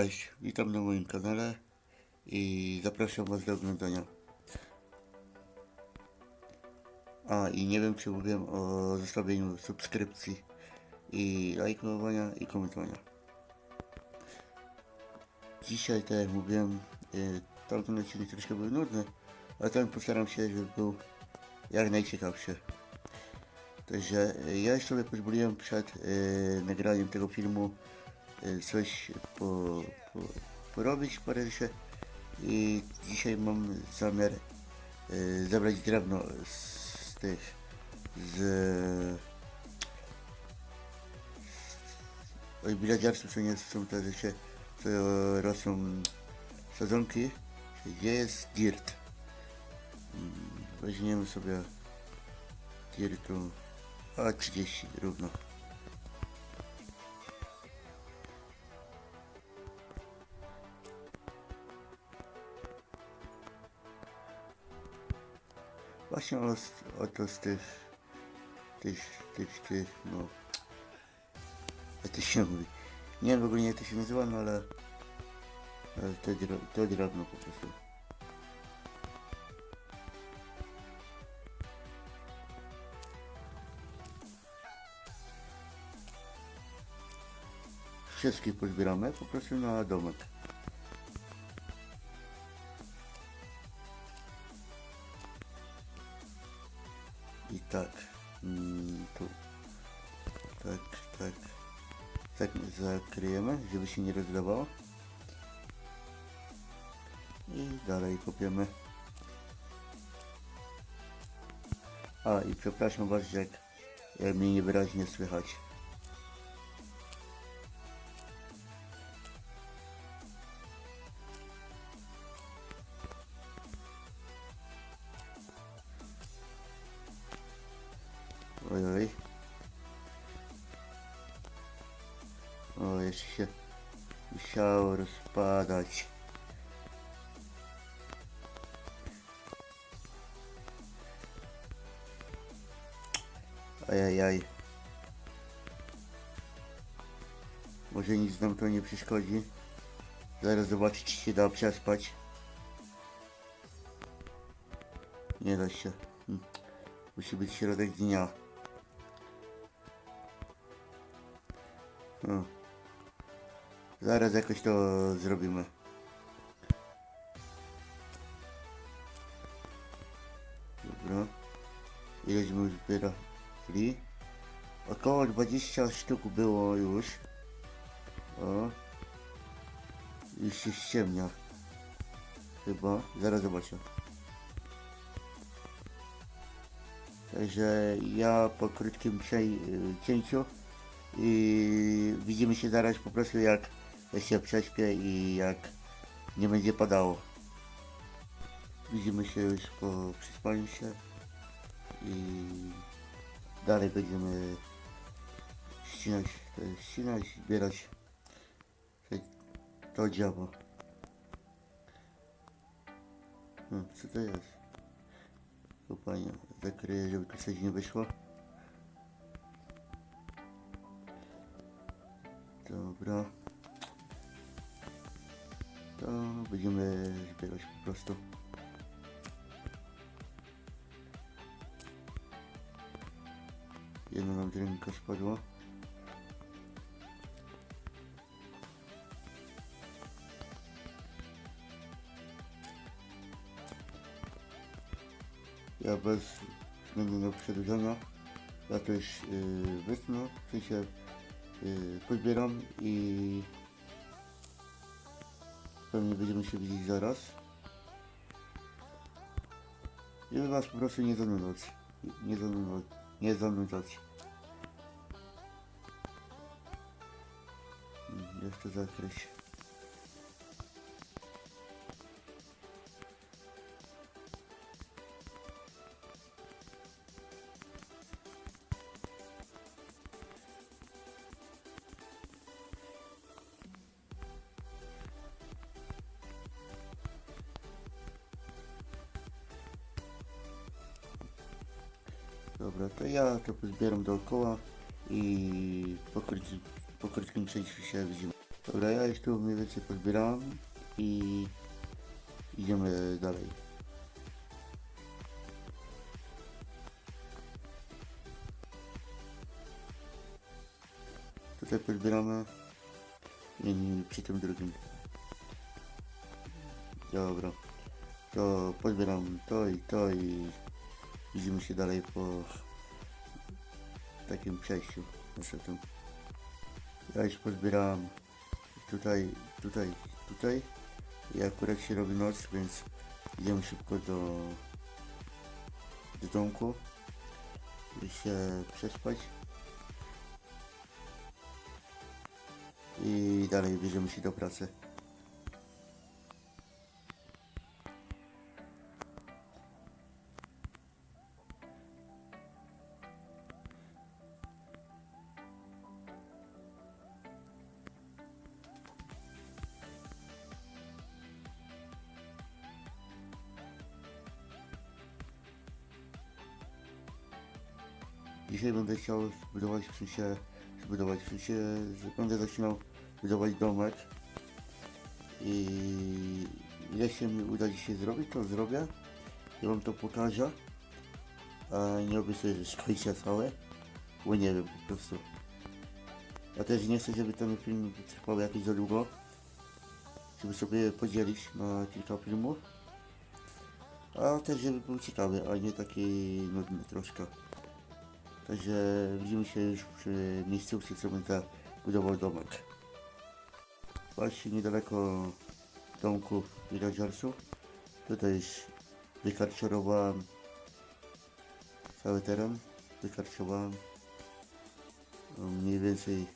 Cześć, witam na moim kanale i zapraszam Was do oglądania. A i nie wiem czy mówiłem o zostawieniu subskrypcji i lajkowania i komentowania. Dzisiaj, tak jak mówiłem, y, tamten odcinek troszkę był nudny, ale ten postaram się, żeby był jak najciekawszy. Także y, ja sobie pozwoliłem przed y, nagraniem tego filmu coś po, po, porobić parę i dzisiaj mam zamiar y, zabrać drewno z tych z Oj, biladziarstwo to nie są te rzeczy, co rosną sadzonki, gdzie jest dirt. Mm, Weźmiemy sobie dirtu, a 30 równo. Właśnie o, oto z tych, tych, tych, tych, no, jak to się mówi. Nie wiem w ogóle jak to się nazywa, no ale, ale to, to drobno po prostu. Wszystkich pozbieramy po prostu na domek. Żeby się nie rozlewało. I dalej kopiemy. A i przepraszam Was, jak, jak mnie niewyraźnie słychać. Ajajaj. Może nic nam to nie przeszkodzi. Zaraz zobaczyć, czy się da przespać. Nie da się. Hm. Musi być środek dnia. Zaraz jakoś to zrobimy. Dobra. Ileśmy zbierali? Około 20 sztuk było już. O. Już się ściemnia. Chyba. Zaraz zobaczę. Także ja po krótkim cięciu i widzimy się zaraz po prostu jak ja się prześpię i jak nie będzie padało. Widzimy się już po przespaniu się i dalej będziemy ścinać, jest ścinać, zbierać to dzieło. Hmm, co to jest? Fajnie, zakryję, żeby tu coś nie wyszło. Dobra. To będziemy zbierać po prostu. Drinka spadło. Ja bez względu na przedłużenia, ja to już yy, wytnę, w sensie yy, i pewnie będziemy się widzieć zaraz. Żeby was po prostu nie zanudzać. Nie zanudzać. Nie zanudzać. Mm, Jeszcze zakryć. Dobra, to ja to pozbieram dookoła i po krótkim, po krótkim się widzimy. Dobra, ja już tu mniej więcej pozbieram i idziemy dalej. Tutaj pozbieramy. Nie, przy tym drugim. Dobra. To pozbieram to i to i widzimy się dalej po takim przejściu następnym. Ja już pozbierałem tutaj, tutaj, tutaj i akurat się robi noc, więc idziemy szybko do, do domku i się przespać i dalej bierzemy się do pracy. Dzisiaj będę chciał zbudować w sensie, zbudować w sensie, będę zaczynał budować domek i jeśli mi uda dzisiaj zrobić, to zrobię. Ja wam to pokażę, a nie obiecuję, że skończę całe, bo nie wiem po prostu. Ja też nie chcę, żeby ten film trwał jakieś za długo, żeby sobie podzielić na kilka filmów, a też żeby był ciekawy, a nie taki nudny troszkę. Także widzimy się już przy miejscówce, co będę budował domek. Właśnie niedaleko domku villagersów. Tutaj już wykarczorowałem cały teren. Wykarczowałem no, mniej więcej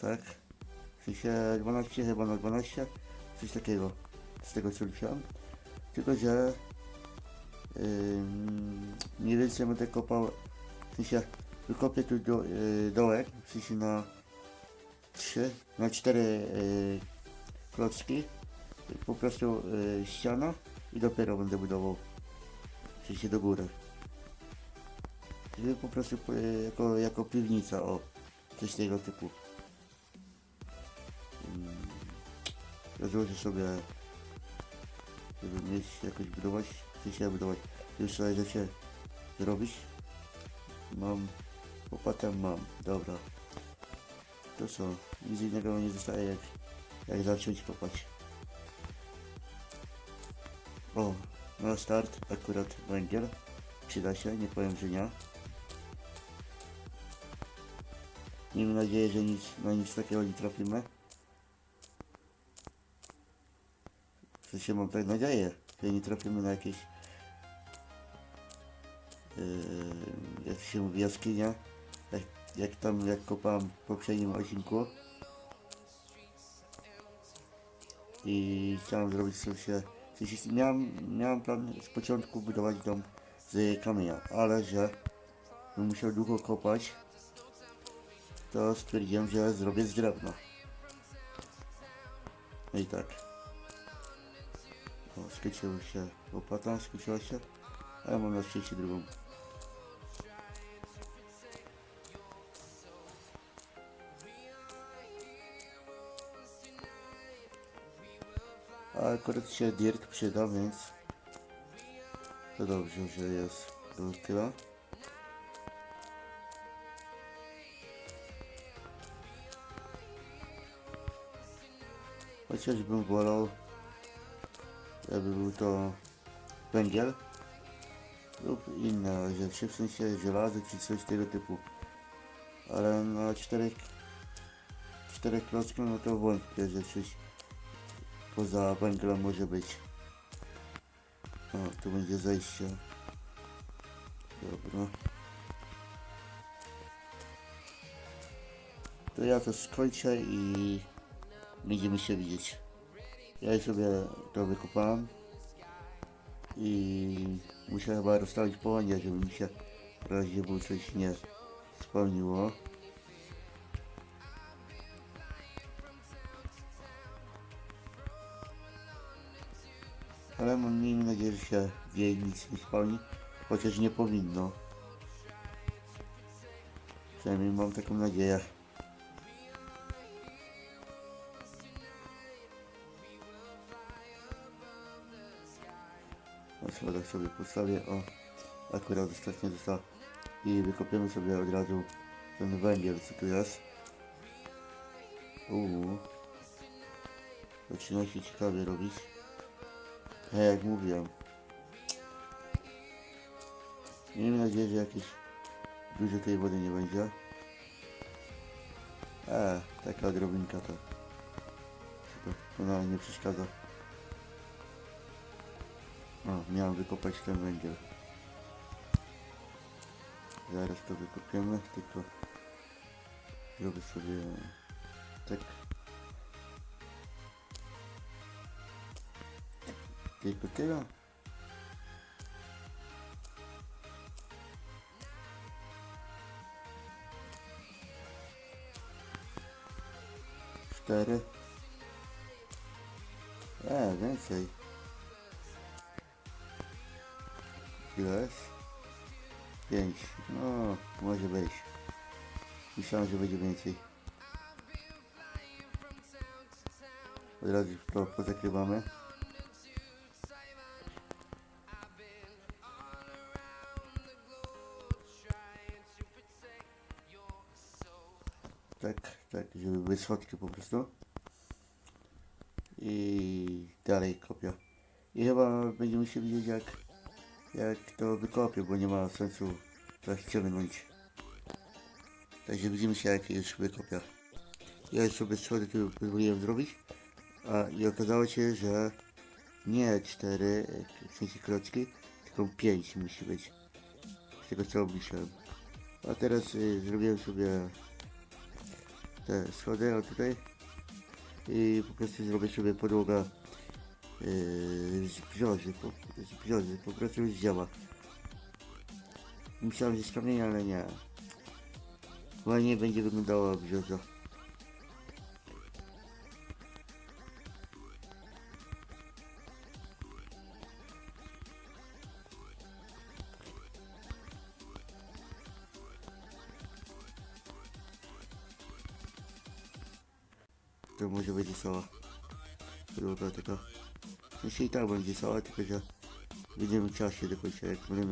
tak. W sensie 12 chyba na 12. Coś takiego. Z tego co liczyłem. Tylko że Ym, mniej więcej będę kopał, w sensie wykopię tu do, y, dołek, w sensie na 3, na 4 y, klocki, po prostu y, ściana i dopiero będę budował, w sensie do góry. Po prostu y, jako, jako piwnica, o, coś tego typu. Ym, Rozłożę sobie, żeby mieć jakoś budować, sensie budować, już sobie rzeczy zrobić. Mam, potem mam, dobra. To co, nic innego nie zostaje jak, jak zacząć kopać. O, na start akurat węgiel. Przyda się, nie powiem, że nie. Miejmy nadzieję, że nic, na nic takiego nie trafimy. W sensie mam tak nadzieję, że nie trafimy na jakieś yy, jak się mówi jaskinia, jak, jak tam jak kopałem w poprzednim odcinku. I chciałem zrobić w sensie miałem, miałem plan z początku budować dom z kamienia, ale że musiał długo kopać, to stwierdziłem, że zrobię z drewna. No i tak. O, skończyła się łopata, skończyła się, ale mam na szczęście drugą. A akurat się dirt przyda, więc to dobrze, że jest tyle. Chociażbym wolał, jakby był to węgiel lub inne rzeczy, w sensie żelazo czy coś tego typu. Ale na czterech, czterech klockach no to wątpię, że coś poza węglem może być. O, tu będzie zejście. Dobra. To ja to skończę i będziemy się widzieć. Ja sobie to wykopałem i muszę chyba rozstawić połączenie, żeby mi się w razie było coś nie spełniło. Ale mam miejmy nadzieję, że się w jej nic nie spełni, chociaż nie powinno. Przynajmniej mam taką nadzieję. Schodach sobie postawię, o, akurat ostatnio została i wykopiemy sobie od razu ten węgiel, co tu jest. Uuu. Zaczyna się ciekawie robić. A jak mówiłem. Miejmy nadzieję, że jakieś dużo tej wody nie będzie. A, taka odrobinka to. To, to nie przeszkadza. O, miałem wykopać ten węgiel. Zaraz to wykopiemy, tylko zrobię sobie tak. Tylko tyle. Cztery. E, więcej. Jest. Pięć. No, może być. Myślałem, że będzie więcej. Od razu to pozakrywamy. Tak, tak, żeby były schodki po prostu. I dalej kopię. I chyba będziemy się widzieć jak, jak to wykopię, bo nie ma sensu teraz ciągnąć. Także widzimy się jak już wykopię. Ja już sobie schody tu pozwoliłem zrobić. A, I okazało się, że nie cztery, w sensie klocki, tylko pięć musi być. Z tego co obliczyłem. A teraz y, zrobiłem sobie te schody, o tutaj. I po prostu zrobię sobie podłogę z brzozy, po, z brzozy, po prostu z działa. Myślałem, że z kamienia, ale nie. Chyba nie będzie wyglądała brzoza. To może będzie cała podłoga taka. Znaczy i tak będzie cała, tylko że będziemy w czasie do końca, jak będę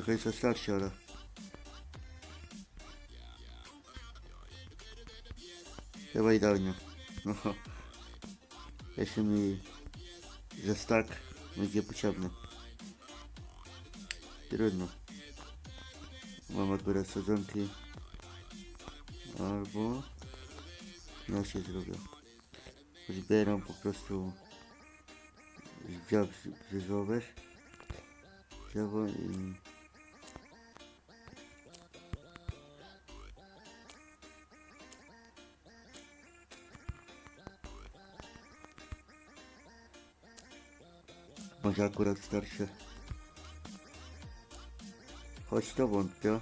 do końca starczy, ale... Chyba idealnie. No, jeśli mi że tak będzie potrzebny. Trudno. Mam akurat sadzonki. Albo no się zrobię. Zbieram po prostu z drzew brzyżowych. Drzewo i Może akurat starsze. Choć to wątpię.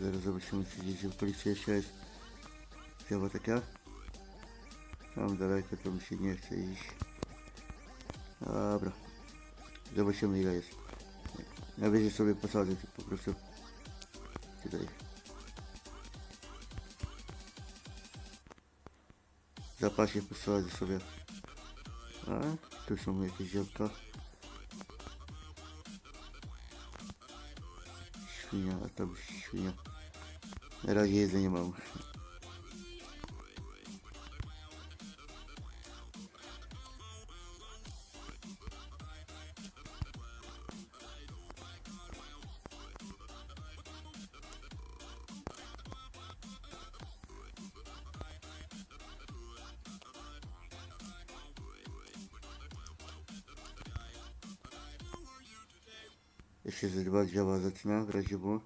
Zaraz zobaczymy, czy gdzieś w okolicy jeszcze jest takie. Tam daleko to mi się nie chce iść. Dobra. Zobaczymy ile jest. Najwyżej sobie posadzę tu po prostu tutaj. W zapasie posadzę sobie. A, tu są jakieś zielka. Świnia, a tam świnia. Na razie jedzenia mam. Jeszcze ze dwa działa zaczyna w razie było.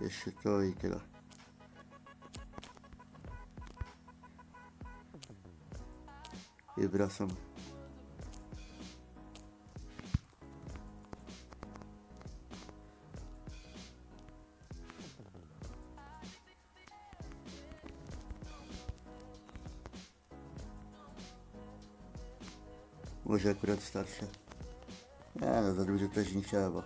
Jeszcze to i tyle. I wracam. Może akurat starsze. Nie no, za dużo też nie trzeba.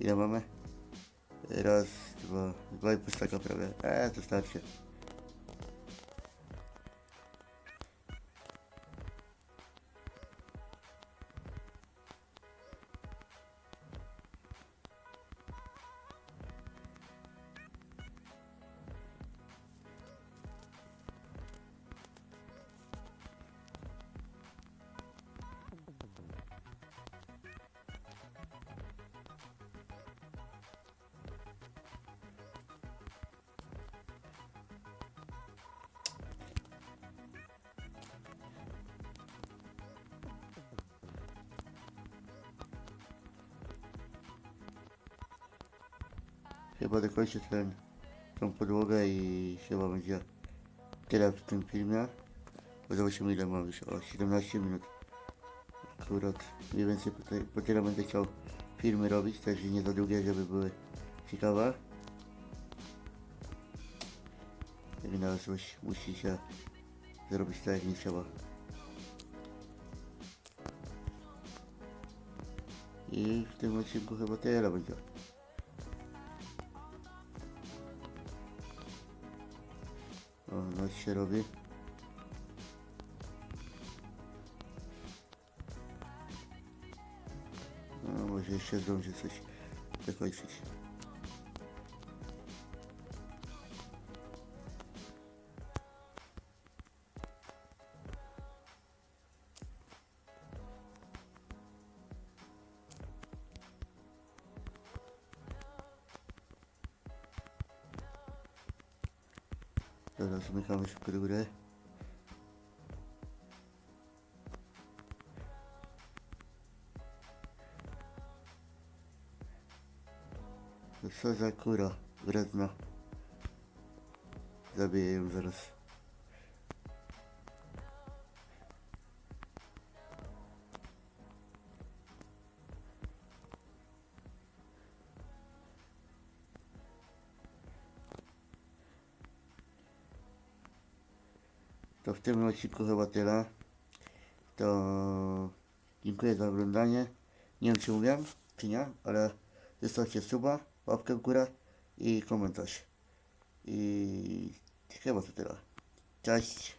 Ile mamy? Raz, dwa, dwa i pół staka prawie. Eee, to starczy. Chyba dokończę ten, tą podłogę i chyba będzie tyle w tym filmie. Bo zobaczymy ile mam już, o 17 minut. Akurat mniej więcej po, te, po tyle będę chciał filmy robić, też nie za długie, żeby były ciekawe. Jak na coś musi się zrobić tak jak nie trzeba. I w tym odcinku chyba tyle będzie. Noc się robi. No, może jeszcze zdążę coś dokończyć. Zamykamy góry. No co za kura wredna. Zabiję ją zaraz. To w tym odcinku chyba tyle. To dziękuję za oglądanie. Nie wiem czy mówiłem, czy nie, ale zostawcie suba, łapkę w górę i komentarz. I chyba to tyle. Cześć.